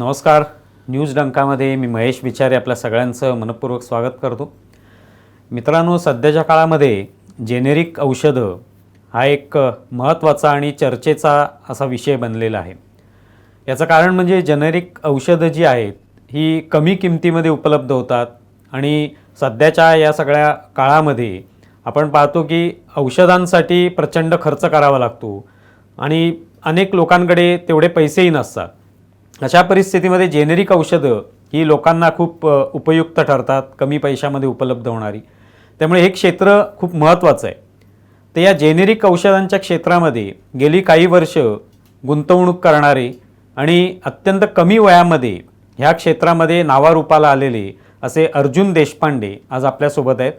नमस्कार. न्यूज डंकामध्ये मी महेश विचारे आपल्या सगळ्यांचं मनपूर्वक स्वागत करतो. मित्रांनो सध्याच्या काळामध्ये जेनेरिक औषधं हा एक महत्त्वाचा आणि चर्चेचा असा विषय बनलेला आहे. याचं कारण म्हणजे जेनेरिक औषधं जी आहेत ही कमी किमतीमध्ये उपलब्ध होतात आणि सध्याच्या या सगळ्या काळामध्ये आपण पाहतो की औषधांसाठी प्रचंड खर्च करावा लागतो आणि अनेक लोकांकडे तेवढे पैसेही नसतात. अशा परिस्थितीमध्ये जेनेरिक औषधं ही लोकांना खूप उपयुक्त ठरतात कमी पैशामध्ये उपलब्ध होणारी. त्यामुळे हे क्षेत्र खूप महत्त्वाचं आहे. तर या जेनेरिक औषधांच्या क्षेत्रामध्ये गेली काही वर्ष गुंतवणूक करणारे आणि अत्यंत कमी वयामध्ये ह्या क्षेत्रामध्ये नावारूपाला आलेले असे अर्जुन देशपांडे आज आपल्यासोबत आहेत.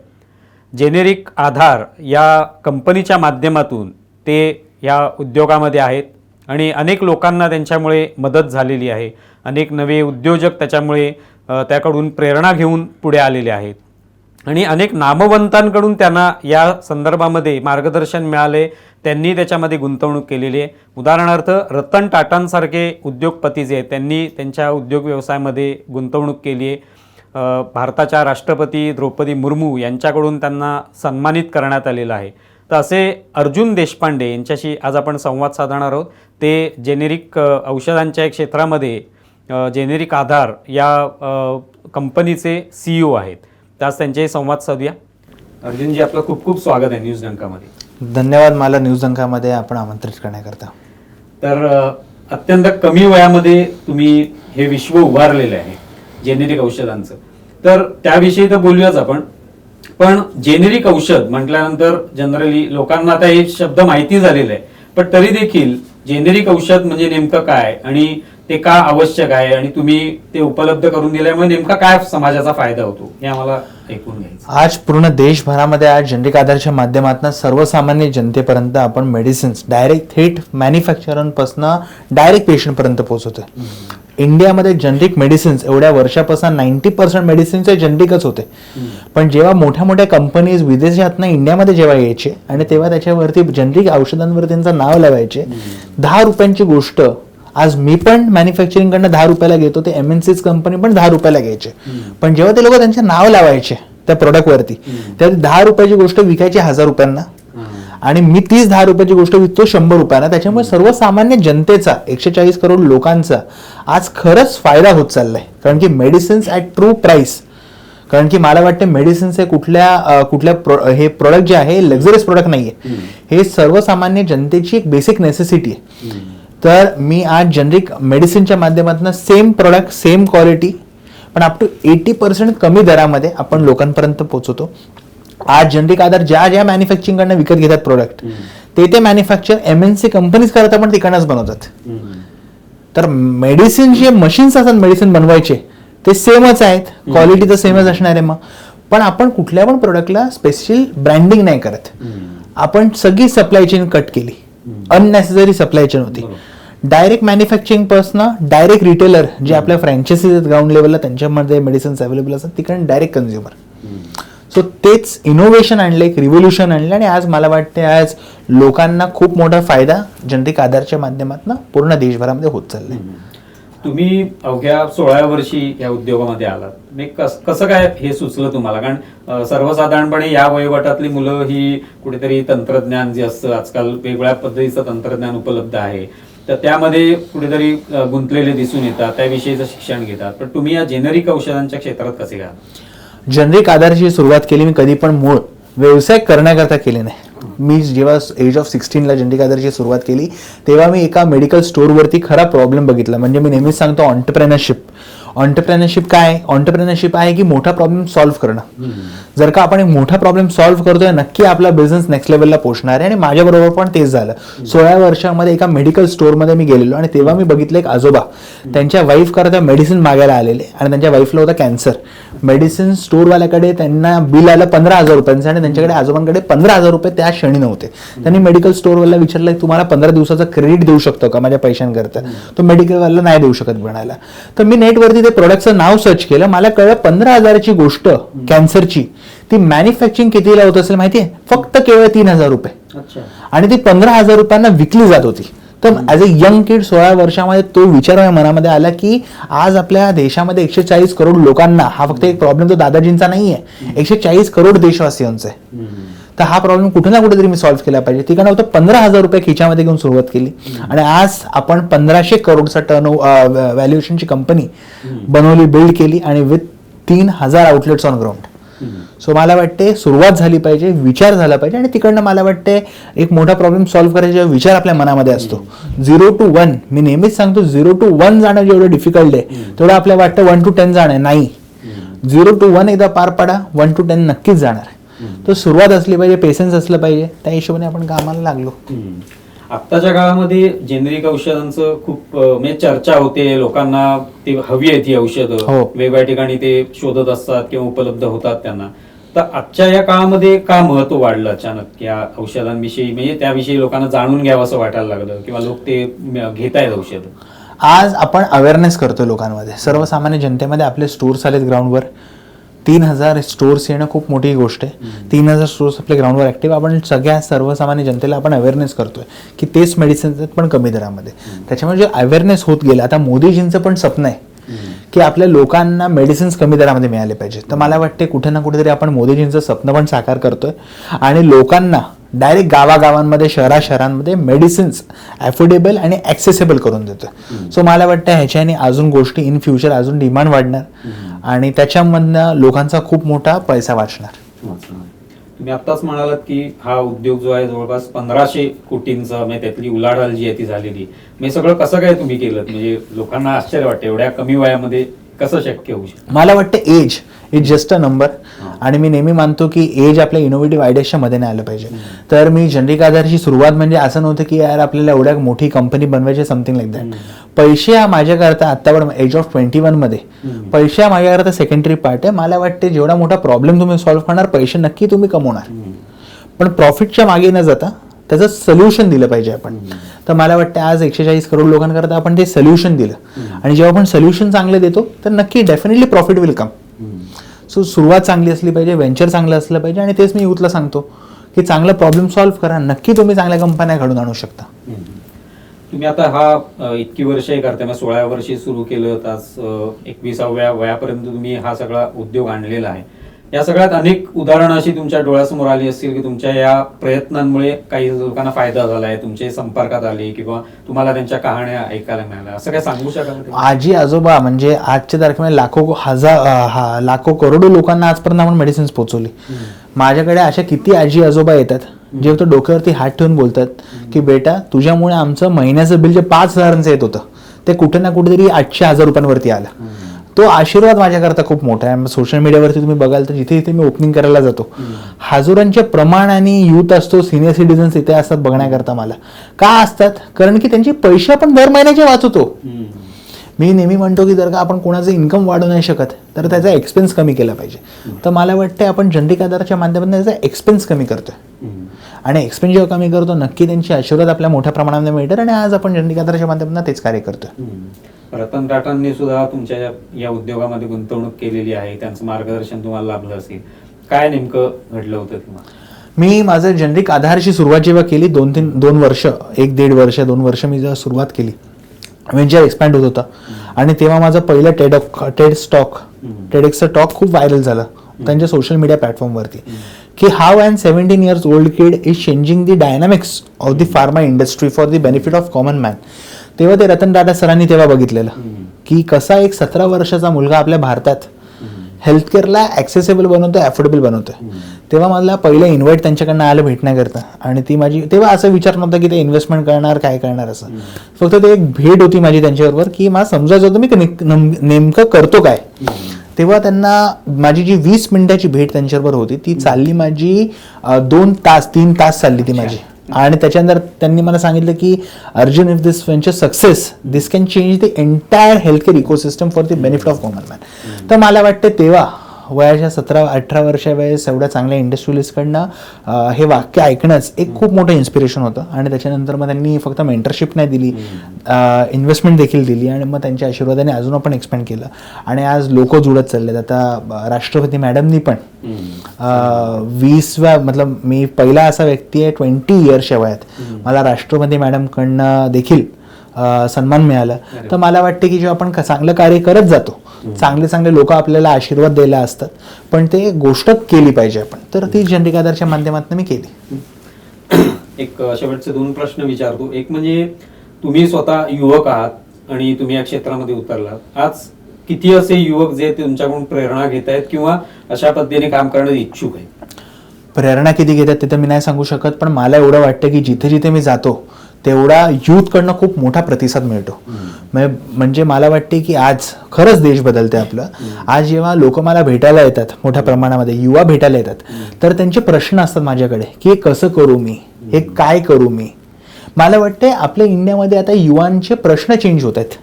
जेनेरिक आधार या कंपनीच्या माध्यमातून ते या उद्योगामध्ये आहेत. आणि अनेक लोकांना त्यांच्यामुळे मदत झालेली आहे. अनेक नवे उद्योजक त्याच्यामुळे त्याकडून प्रेरणा घेऊन पुढे आलेले आहेत. आणि अनेक नामवंतांकडून त्यांना या संदर्भामध्ये मार्गदर्शन मिळाले. त्यांनी त्याच्यामध्ये गुंतवणूक केलेली आहे. उदाहरणार्थ रतन टाटांसारखे उद्योगपती जे आहेत त्यांनी त्यांच्या उद्योग व्यवसायामध्ये गुंतवणूक केली आहे. भारताच्या राष्ट्रपती द्रौपदी मुर्मू यांच्याकडून त्यांना सन्मानित करण्यात आलेलं आहे. तर असे अर्जुन देशपांडे यांच्याशी आज आपण संवाद साधणार आहोत. ते जेनेरिक औषधांच्या क्षेत्रामध्ये जेनेरिक आधार या कंपनीचे सी ओ आहेत. तर आज त्यांच्याशी संवाद साधूया. अर्जुनजी आपलं खूप खूप स्वागत आहे न्यूज डंकामध्ये. धन्यवाद मला न्यूज अंकामध्ये आपण आमंत्रित करण्याकरता. तर अत्यंत कमी वयामध्ये तुम्ही हे विश्व उभारलेलं आहे जेनेरिक औषधांचं. तर त्याविषयी तर बोलूयाच आपण. पण जेनेरिक औषध म्हटल्यानंतर जनरली लोकांना आता हे शब्द माहिती झालेला आहे. पण तरी देखील जेनेरिक औषध म्हणजे नेमकं काय? आणि ते का आवश्यक आहे? आणि तुम्ही ते उपलब्ध करून दिल्यामुळे नेमका काय समाजाचा फायदा होतो? हे आम्हाला ऐकून घ्यायचं आज पूर्ण देशभरामध्ये आज जनरिक आधारच्या माध्यमातून सर्वसामान्य जनतेपर्यंत आपण मेडिसिन्स डायरेक्ट थेट मॅन्युफॅक्चरपासून डायरेक्ट पेशंटपर्यंत पोहोचवतोय. इंडियामध्ये जनरिक मेडिसिन्स एवढ्या वर्षापासून नाईन्टी पर्सेंट मेडिसिन्स हे जनरिकच होते. पण जेव्हा मोठ्या मोठ्या कंपनीज विदेशातनं इंडियामध्ये जेव्हा यायचे आणि तेव्हा त्याच्यावरती जनरिक औषधांवर त्यांचं नाव लावायचे दहा रुपयांची गोष्ट आज मी पण मॅन्युफॅक्चरिंग कडनं दहा रुपयाला घेतो ते एम एन सीज कंपनी पण दहा रुपयाला घ्यायचे. पण जेव्हा ते लोक त्यांचे नाव लावायचे त्या प्रोडक्ट वरती तेव्हा ती दहा रुपयाची गोष्ट विकायची हजार रुपयांना. आणि मी तीस दहा रुपयाची गोष्ट विकतो शंभर रुपयांना. त्याच्यामुळे सर्वसामान्य जनतेचा एकशे चाळीस करोड लोकांचा आज खरंच फायदा होत चाललाय. कारण की मेडिसिन्स ॲट ट्रू प्राइस कारण की मला वाटतं मेडिसिन्स हे कुठल्या कुठल्या हे प्रोडक्ट जे आहे लक्झरियस प्रोडक्ट नाहीये. हे सर्वसामान्य जनतेची एक बेसिक नेसेसिटी आहे. तर मी आज जनरिक मेडिसिनच्या माध्यमातून सेम प्रोडक्ट सेम क्वालिटी पण अप टू एटी पर्सेंट कमी दरामध्ये आपण लोकांपर्यंत पोहोचवतो. आज जनरिक आधार ज्या ज्या मॅन्युफॅक्चरिंग कडनं विकत घेतात प्रोडक्ट ते ते manufacture M N C companies करतात पण तिकडनंच बनवतात. तर मेडिसिन जे मशीन्स असतात मेडिसिन बनवायचे ते सेमच आहेत. क्वालिटी तर सेमच असणार आहे मग. पण आपण कुठल्या पण प्रोडक्टला स्पेशल ब्रँडिंग नाही करत. आपण सगळी सप्लाय चेन कट केली. अननेसेसरी सप्लाय चेन होती. डायरेक्ट मॅन्युफॅक्चरिंगपासून डायरेक्ट रिटेलर जे आपल्या फ्रँचायसीज आहेत ग्राउंड लेवलला त्यांच्यामध्ये मेडिसिन्स अवेलेबल असतात तिकडे डायरेक्ट कन्झ्युमर सो तेच इनोव्हेशन आणलं एक रिव्होल्युशन आणलं आणि आज मला वाटते आज लोकांना खूप मोठा फायदा जनरिक आधारच्या माध्यमातून पूर्ण देशभरामध्ये होत चाललाय. तुम्ही अवघ्या सोळाव्या वर्षी या उद्योगामध्ये आलात. म्हणजे कस- कसं काय हे सुचलं तुम्हाला? कारण सर्वसाधारणपणे या वयोगटातली मुलं ही कुठेतरी तंत्रज्ञान जे असतं आजकाल वेगवेगळ्या पद्धतीचं तंत्रज्ञान उपलब्ध आहे. तर त्यामध्ये कुठेतरी गुंतलेले दिसून येतात त्याविषयीचं शिक्षण घेतात. पण तुम्ही या जेनेरिक औषधांच्या क्षेत्रात कसे घ्या जनरिक आधाराची सुरुवात केली मी कधी पण मूळ व्यवसाय करण्याकरता केले नाही. मी जेव्हा एज ऑफ सिक्स्टीनला जनरिक आधारची सुरुवात केली तेव्हा मी एका मेडिकल स्टोअरवरती खरा प्रॉब्लेम बघितला. म्हणजे मी नेहमीच सांगतो ऑन्टरप्रेनरशिप ऑन्टरप्रेनरशिप काय ऑन्टरप्रेनरशिप आहे की मोठा प्रॉब्लेम सॉल्व्ह करणं. जर का आपण एक मोठा प्रॉब्लेम सॉल्व्ह करतोय नक्की आपला बिझनेस नेक्स्ट लेवलला पोहोचणार आहे आणि माझ्याबरोबर पण तेच झालं. सोळा वर्षामध्ये एका मेडिकल स्टोअरमध्ये मी गेलेलो आणि तेव्हा मी बघितलं एक आजोबा. त्यांच्या वाईफ करता मेडिसिन मागायला आलेले आणि त्यांच्या वाईफला होता कॅन्सर मेडिसिन स्टोअरवाल्याकडे त्यांना बिल आलं पंधरा हजार रुपयांचं आणि त्यांच्याकडे आजोबांकडे पंधरा हजार रुपये त्या क्षणी नव्हते. त्यांनी मेडिकल स्टोअरवाला विचारलं तुम्हाला पंधरा दिवसाचं क्रेडिट देऊ शकतो का माझ्या पैशांकरता? तो मेडिकलवाला नाही देऊ शकत म्हणायला तर मी नेटवरती ते प्रोडक्टचं नाव सर्च केलं. मला कळलं पंधरा हजाराची गोष्ट कॅन्सरची ती मॅन्युफॅक्चरिंग कितीला होत असेल माहितीये? फक्त केवळ तीन हजार रुपये. आणि ती पंधरा हजार रुपयांना विकली जात होती. तर ॲज अ यंग किड सोळा वर्षामध्ये तो विचार माझ्या मनामध्ये आला की आज आपल्या देशामध्ये एकशे चाळीस करोड लोकांना हा फक्त एक प्रॉब्लेम तो दादाजींचा नाही आहे एकशे चाळीस करोड देशवासियांचा आहे. तर हा प्रॉब्लेम कुठे ना कुठेतरी मी सॉल्व्ह केला पाहिजे. तिकडे होतं पंधरा हजार रुपये खिच्यामध्ये घेऊन सुरुवात केली. आणि आज आपण पंधराशे करोडचा टर्न व्हॅल्युएशनची कंपनी बनवली बिल्ड केली आणि विथ तीन हजार आउटलेट्स ऑन ग्राउंड सो मला वाटते सुरुवात झाली पाहिजे विचार झाला पाहिजे आणि तिकडनं मला वाटते एक मोठा प्रॉब्लेम सॉल्व्ह करायचा विचार आपल्या मनामध्ये असतो. झिरो टू वन मी नेहमीच सांगतो झिरो टू वन जाणं जेवढं डिफिकल्ट आहे तेवढं आपल्या वाटतं वन टू टेन जाणं. नाही. झिरो टू वन एकदा पार पडा वन टू टेन नक्कीच जाणार तर सुरुवात असली पाहिजे पेशन्स असलं पाहिजे. त्या हिशोबाने आपण कामाला लागलो. आत्ताच्या काळामध्ये जेनेरिक औषधांचं खूप म्हणजे चर्चा होते. लोकांना ते हवी आहेत ही औषधं. हो. वेगवेगळ्या ठिकाणी ते शोधत असतात किंवा उपलब्ध होतात त्यांना. तर आजच्या या काळामध्ये का महत्त्व वाढलं अचानक या औषधांविषयी? म्हणजे त्याविषयी लोकांना जाणून घ्यावं असं वाटायला लागलं किंवा लोक ते घेत आहेत औषध. आज आपण अवेअरनेस करतोय लोकांमध्ये. सर्वसामान्य जनतेमध्ये आपले स्टोर्स आलेत ग्राउंडवर तीन हजार स्टोर्स येणं खूप मोठी गोष्ट आहे. तीन हजार स्टोर्स आपल्या ग्राउंडवर ऍक्टिव्ह आपण सगळ्या सर्वसामान्य जनतेला आपण अवेअरनेस करतोय की तेच मेडिसिन्स आहेत पण कमी दरामध्ये. त्याच्यामुळे जे अवेअरनेस होत गेलं आता मोदीजींचं पण स्वप्न आहे की आपल्या लोकांना मेडिसिन्स कमी दरामध्ये मिळाले पाहिजे तर मला वाटते कुठे ना कुठेतरी आपण मोदीजींचं स्वप्न पण साकार करतोय आणि लोकांना डायरेक्ट गावागावांमध्ये शहरा शहरांमध्ये मेडिसिन्स अफोर्डेबल आणि ॲक्सेसेबल करून देतोय. सो मला वाटतं ह्याच्याने अजून गोष्टी इन फ्युचर अजून डिमांड वाढणार. आणि त्याच्यामधनं लोकांचा खूप मोठा पैसा वाचणार. तुम्ही आत्ताच म्हणालात की हा उद्योग जो आहे जवळपास पंधराशे कोटींचा म्हणजे त्यातली उलाढाल जी आहे ती झालेली. म्हणजे सगळं कसं काय तुम्ही केलं म्हणजे लोकांना आश्चर्य वाटतं एवढ्या कमी वयामध्ये कसं शक्य होऊ शकतं? मला वाटतं age is just a number आणि मी नेहमी मानतो की एज आपल्या इनोव्हेटिव्ह आयडियाच्या मध्ये नाही आलं पाहिजे. तर मी जनरिक आधारची सुरुवात म्हणजे असं नव्हतं की यार आपल्याला एवढ्या मोठी कंपनी बनवायची समथिंग लाईक दॅट पैसे हा माझ्याकरता आत्तावर एज ऑफ ट्वेंटी वनमध्ये. पैसे हा माझ्याकरता सेकंडरी पार्ट आहे. मला वाटते जेवढा मोठा प्रॉब्लेम तुम्ही सॉल्व्ह करणार पैसे नक्की तुम्ही कमवणार. पण प्रॉफिटच्या मागे न जाता त्याचं सोल्युशन दिलं पाहिजे आपण. तर मला वाटतं आज एकशे चाळीस करोड लोकांकरता आपण ते सोल्युशन दिलं. आणि जेव्हा आपण सोल्युशन चांगले देतो तर नक्की definitely profit will come so सुरुवात चांगली असली पाहिजे व्हेंचर चांगलं असलं पाहिजे आणि तेच मी युथला सांगतो की चांगलं प्रॉब्लेम सॉल्व्ह करा. नक्की तुम्ही चांगल्या कंपन्या घडून आणू शकता. तुम्ही आता हा इतकी वर्षे करताय मग सोळाव्या वर्षी सुरू केलं आज अ, एकविसाव्या वयापर्यंत तुम्ही हा सगळा उद्योग आणलेला आहे. या सगळ्यात अनेक उदाहरणं अशी तुमच्या डोळ्यासमोर आली असतील की तुमच्या या प्रयत्नांमुळे काही लोकांना फायदा झालाय तुमचे संपर्कात आले किंवा तुम्हाला त्यांच्या कहाण्या ऐकायला मिळाल्या. असं काय सांगू शकाल? आजी आजोबा म्हणजे आजच्या तारखेमध्ये लाखो हजार लाखो करोडो लोकांना आजपर्यंत आपण मेडिसिन्स पोहोचवली. माझ्याकडे अशा किती आजी आजोबा येतात जे फक्त डोक्यावरती हात ठेवून बोलतात की बेटा तुझ्यामुळे आमचं महिन्याचं बिल जे पाच हजारांचं येत होतं ते कुठे ना कुठेतरी आठशे हजार रुपयांवरती आलं. तो आशीर्वाद माझ्याकरता खूप मोठा आहे. सोशल मीडियावरती तुम्ही बघाल तर जिथे जिथे मी ओपनिंग करायला जातो हजारांचे प्रमाण आणि युथ असतो सिनियर सिटीजन्स इथे असतात बघण्याकरता मला. का असतात? कारण की त्यांचे पैसे आपण दर महिन्याचे वाचवतो. मी नेहमी म्हणतो की जर का आपण कोणाचं इन्कम वाढवू नाही शकत तर त्याचा एक्सपेन्स कमी केला पाहिजे. तर मला वाटते आपण जनरिक आधाराच्या माध्यमातून त्याचा एक्सपेन्स कमी करतोय. आणि एक्सपेन्स जेव्हा कमी करतो नक्की त्यांची आशीर्वाद आपल्या मोठ्या प्रमाणामध्ये मिळतात आणि आज आपण जनरिक आधाराच्या माध्यमातून तेच कार्य करतोय. रतन टाटांनी सुद्धा तुमच्या या- उद्योगामध्ये गुंतवणूक केलेली आहे. त्यांचं मार्गदर्शन तुम्हाला लाभलं असेल. काय नेमकं घडलं होतं तुम्हाला मी माझं जनरिक आधारची सुरुवात जेव्हा केली दोन तीन दोन वर्ष एक दीड वर्ष दोन वर्ष मी जेव्हा सुरुवात केली वेंचर एक्सपॅन्ड होत होता. आणि तेव्हा माझं पहिलं टेड टेड स्टॉक टेडेक्सचं टॉक खूप व्हायरल झालं. त्यांच्या सोशल मीडिया प्लॅटफॉर्मवरती की how and seventeen years old kid is changing the dynamics of the pharma industry for the benefit of common man तेव्हा ते रतन टाटा सरांनी तेव्हा बघितलेलं. की कसा एक सतरा वर्षाचा मुलगा आपल्या भारतात हेल्थकेअरला ॲक्सेसेबल बनवतोय अफोर्डेबल बनवतोय. तेव्हा मला पहिलं इन्व्हाइट त्यांच्याकडनं आलं भेटण्याकरता. आणि ती माझी तेव्हा असं विचार नव्हता की ते इन्व्हेस्टमेंट करणार काय करणार असं. फक्त ते एक भेट होती माझी त्यांच्याबरोबर की मला समजायचं होतं मी नेमकं करतो काय. तेव्हा त्यांना माझी जी वीस मिनिटाची भेट त्यांच्याबरोबर होती ती चालली माझी दोन तास तीन तास चालली ती माझी. आणि त्याच्यानंतर त्यांनी मला सांगितलं की Arjun if this venture success this can change the entire healthcare ecosystem for the benefit of common man तर मला वाटतं तेव्हा वयाच्या सतरा अठरा वर्षा वेळेस एवढ्या चांगल्या इंडस्ट्रियलिस्टकडनं हे वाक्य ऐकणंच एक खूप मोठं इन्स्पिरेशन होतं. आणि त्याच्यानंतर मग त्यांनी फक्त मेंटरशिप नाही दिली इन्व्हेस्टमेंट देखील दिली आणि मग त्यांच्या आशीर्वादाने अजून आपण एक्सपेंड केलं. आणि आज लोक जुळत चाललेत. आता राष्ट्रपती मॅडमनी पण वीसव्या मतलब मी पहिला असा व्यक्ती आहे ट्वेंटी इयर्सच्या वयात मला राष्ट्रपती मॅडमकडनं देखील सन्मान मिळाला. तर मला वाटते की जेव्हा आपण चांगलं कार्य करत जातो चांगले चांगले लोक आपल्याला आशीर्वाद द्यायला असतात पण ते गोष्ट केली पाहिजे आपण. तर ती आधारच्या माध्यमातून मी केली. एक शेवटचे दोन प्रश्न विचारतो. एक म्हणजे तुम्ही स्वतः युवक आहात आणि तुम्ही या क्षेत्रामध्ये उतरलात. आज किती असे युवक जे तुमच्याकडून प्रेरणा घेत आहेत किंवा अशा पद्धतीने काम करण्यास इच्छुक आहेत? प्रेरणा किती घेतात ते तर मी नाही सांगू शकत पण मला एवढं वाटतं की जिथे जिथे मी जातो तेवढा यूथकडनं खूप मोठा प्रतिसाद मिळतो. म्हणजे मला वाटते की आज खरंच देश बदलते आपलं. आज जेव्हा लोक मला भेटायला येतात मोठ्या प्रमाणामध्ये युवा भेटायला येतात तर त्यांचे प्रश्न असतात माझ्याकडे की हे कसं करू मी? हे काय करू मी? मला वाटते आपल्या इंडियामध्ये आता युवांचे प्रश्न चेंज होत आहेत.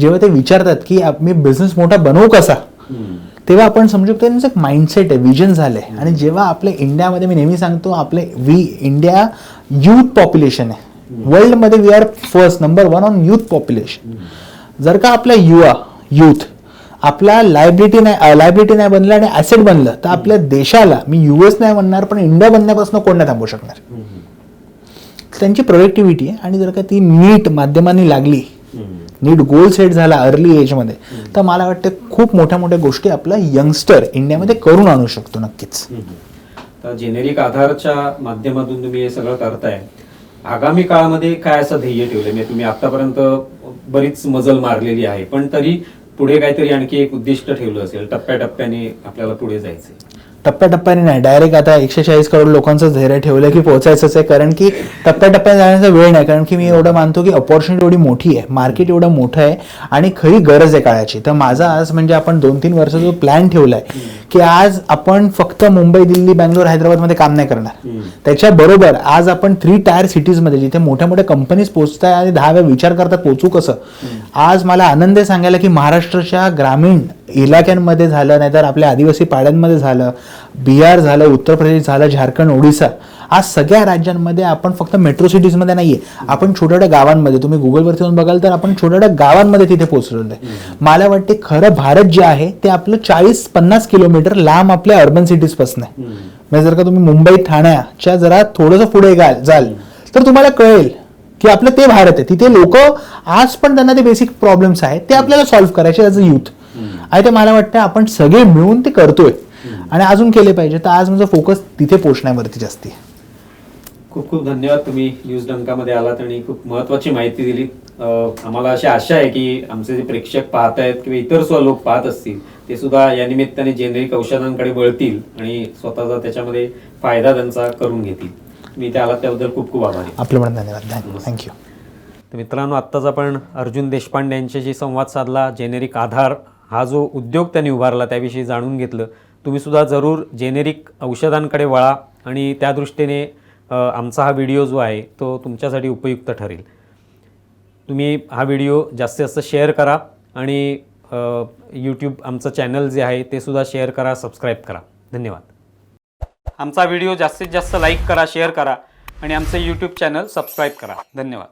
जेव्हा ते विचारतात की मी बिझनेस मोठा बनवू कसा? तेव्हा आपण समजू त्यांचं एक माइंडसेट आहे विजन झालंय. आणि जेव्हा आपल्या इंडियामध्ये मी नेहमी सांगतो आपले वी इंडिया युथ पॉप्युलेशन आहे. वर्ल्डमध्ये we are first number one on youth population जर का आपला युवा युथ आपला लायबिलिटी नाही लायबिलिटी नाही बनलं आणि ॲसेट बनलं तर आपल्या देशाला मी युएस नाही म्हणणार पण इंडिया बनण्यापासून कोण नाही थांबू शकणार. त्यांची प्रोडक्टिव्हिटी आहे आणि जर का ती नीट माध्यमांनी लागली नीट गोल सेट झाला अर्ली एजमध्ये तर मला वाटतं खूप मोठ्या मोठ्या गोष्टी आपला यंगस्टर इंडियामध्ये करून आणू शकतो नक्कीच. तर जेनेरिक आधारच्या माध्यमातून तुम्ही हे सगळं करताय. आगामी काळामध्ये काय असं ध्येय ठेवलंय? म्हणजे तुम्ही आतापर्यंत बरीच मजल मारलेली आहे पण तरी पुढे काहीतरी आणखी एक उद्दिष्ट ठेवलं असेल टप्प्याटप्प्याने आपल्याला पुढे जायचं टप्प्याटप्प्याने नाही. डायरेक्ट आता एकशे चाळीस करोड लोकांचं धैर्य ठेवलं की पोहोचायचंच आहे. कारण की टप्प्याटप्प्याने जाण्याचा वेळ नाही. कारण की मी एवढं मानतो की ऑपॉर्च्युनिटी एवढी मोठी आहे. मार्केट एवढं मोठं आहे. आणि खरी गरज आहे काळाची. तर माझा आज म्हणजे आपण दोन तीन वर्ष जो प्लॅन ठेवलाय की आज आपण फक्त मुंबई दिल्ली बँगलोर हैदराबादमध्ये काम नाही करणार. त्याच्याबरोबर आज आपण थ्री टायर सिटीजमध्ये जिथे मोठ्या मोठ्या कंपनीज पोहोचताय आणि दहा वेळा विचार करतात पोहोचू कसं? आज मला आनंद आहे सांगायला की महाराष्ट्राच्या ग्रामीण इलाक्यांमध्ये झालं नाहीतर आपल्या आदिवासी पाड्यांमध्ये झालं बिहार झालं उत्तर प्रदेश झालं झारखंड ओडिसा आज सगळ्या राज्यांमध्ये आपण फक्त मेट्रो सिटीजमध्ये नाहीये. आपण छोट्या छोट्या गावांमध्ये तुम्ही गुगलवरती जाऊन बघाल तर आपण छोट्या छोट्या गावांमध्ये तिथे पोहोचलेलो आहे मला वाटते खरं भारत जे आहे ते आपलं चाळीस पन्नास किलोमीटर लांब आपल्या अर्बन सिटीजपासून आहे. म्हणजे जर का तुम्ही मुंबई ठाण्याच्या जरा थोडंसं पुढे गाल जाल तर तुम्हाला कळेल की आपलं ते भारत आहे. तिथे लोक आज पण त्यांना ते बेसिक प्रॉब्लेम्स आहेत ते आपल्याला सॉल्व्ह करायचे ॲज अ युथ आणि ते मला वाटतं आपण सगळे मिळून ते करतोय. आणि अजून केले पाहिजे. तर आज माझं फोकस तिथे पोचण्यावरती जास्ती. आहे. खूप खूप धन्यवाद तुम्ही न्यूज डंकामध्ये आलात आणि खूप महत्वाची माहिती दिली. आम्हाला अशी आशा आहे की आमचे जे प्रेक्षक पाहत आहेत किंवा इतर सुद्धा लोक पाहत असतील ते सुद्धा या निमित्ताने जेनेरिक औषधांकडे वळतील आणि स्वतःचा त्याच्यामध्ये फायदा त्यांचा करून घेतील. मी त्या आलात त्याबद्दल खूप खूप आभारी आहे. आपलं पण धन्यवाद. थँक्यू तर मित्रांनो आत्ताच आपण अर्जुन देशपांडे यांच्याशी संवाद साधला. जेनेरिक आधार हा जो उद्योग त्यांनी उभारला त्याविषयी जाणून घेतलं. तुम्हीसुद्धा जरूर जेनेरिक औषधांकडे वळा आणि त्या दृष्टीने आमचा हा व्हिडिओ जो आहे तो तुमच्यासाठी उपयुक्त ठरेल. तुम्ही हा व्हिडिओ जास्तीत जास्त शेअर करा आणि यूट्यूब आमचं चॅनल जे आहे ते सुद्धा शेअर करा सबस्क्राईब करा. धन्यवाद. आमचा व्हिडिओ जास्तीत जास्त लाईक करा शेअर करा आणि आमचं यूट्यूब चॅनल सबस्क्राईब करा. धन्यवाद.